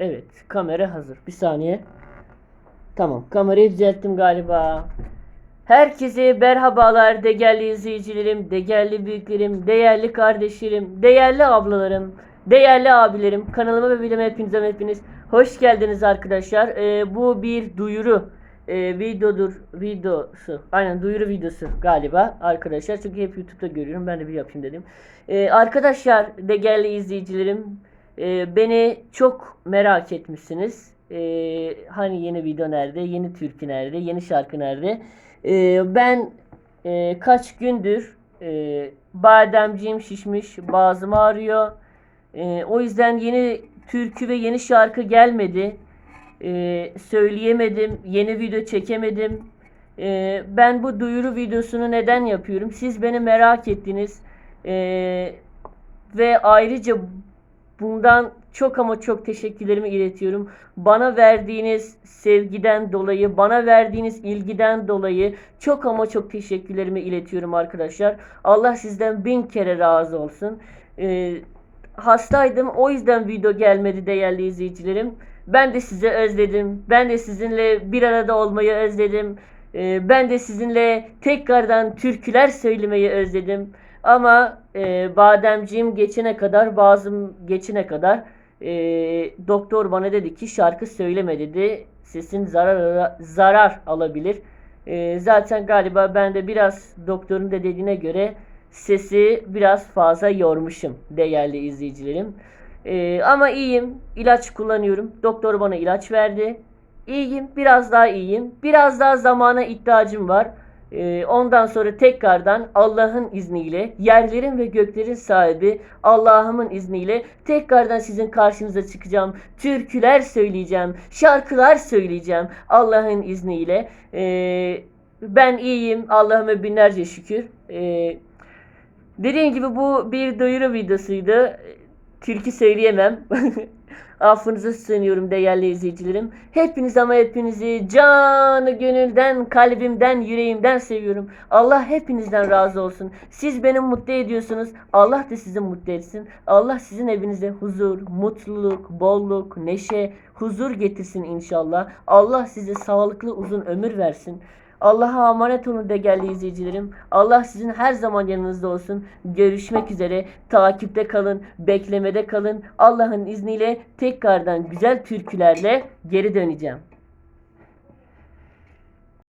Evet, kamera hazır. Bir saniye. Tamam, kamerayı düzelttim galiba. Herkese merhabalar değerli izleyicilerim, değerli büyüklerim, değerli kardeşlerim, değerli ablalarım, değerli abilerim. Kanalıma ve videoma hepinize hepiniz hoş geldiniz arkadaşlar. Ee, bu bir duyuru e, videodur, videosu. Aynen duyuru videosu galiba arkadaşlar. Çünkü hep YouTube'da görüyorum. Ben de bir yapayım dedim. Ee, arkadaşlar, değerli izleyicilerim, e, beni çok merak etmişsiniz. Ee, hani yeni video nerede, yeni türkü nerede, yeni şarkı nerede? Ee, ben e, kaç gündür e, bademciğim şişmiş, boğazım ağrıyor. E, o yüzden yeni türkü ve yeni şarkı gelmedi. E, söyleyemedim, yeni video çekemedim. E, ben bu duyuru videosunu neden yapıyorum? Siz beni merak ettiniz. E, ve ayrıca bundan çok ama çok teşekkürlerimi iletiyorum. Bana verdiğiniz sevgiden dolayı, bana verdiğiniz ilgiden dolayı çok ama çok teşekkürlerimi iletiyorum arkadaşlar. Allah sizden bin kere razı olsun. Ee, hastaydım o yüzden video gelmedi değerli izleyicilerim. Ben de sizi özledim. Ben de sizinle bir arada olmayı özledim. Ee, ben de sizinle tekrardan türküler söylemeyi özledim. Ama e, bademciğim geçene kadar, bazım geçene kadar e, doktor bana dedi ki şarkı söyleme dedi. Sesin zarar zarar alabilir. E, zaten galiba ben de biraz doktorun da dediğine göre sesi biraz fazla yormuşum değerli izleyicilerim. E, ama iyiyim. İlaç kullanıyorum. Doktor bana ilaç verdi. İyiyim. Biraz daha iyiyim. Biraz daha zamana ihtiyacım var. Ee, ondan sonra tekrardan Allah'ın izniyle yerlerin ve göklerin sahibi Allah'ımın izniyle tekrardan sizin karşınıza çıkacağım. Türküler söyleyeceğim, şarkılar söyleyeceğim Allah'ın izniyle. Ee, ben iyiyim. Allah'ıma binlerce şükür. Ee, dediğim gibi bu bir duyuru videosuydu. Türkü söyleyemem. Affınıza sığınıyorum değerli izleyicilerim. Hepiniz ama hepinizi canı gönülden, kalbimden, yüreğimden seviyorum. Allah hepinizden razı olsun. Siz beni mutlu ediyorsunuz. Allah da sizi mutlu etsin. Allah sizin evinize huzur, mutluluk, bolluk, neşe, huzur getirsin inşallah. Allah size sağlıklı uzun ömür versin. Allah'a emanet olun değerli izleyicilerim. Allah sizin her zaman yanınızda olsun. Görüşmek üzere. Takipte kalın, beklemede kalın. Allah'ın izniyle tekrardan güzel türkülerle geri döneceğim.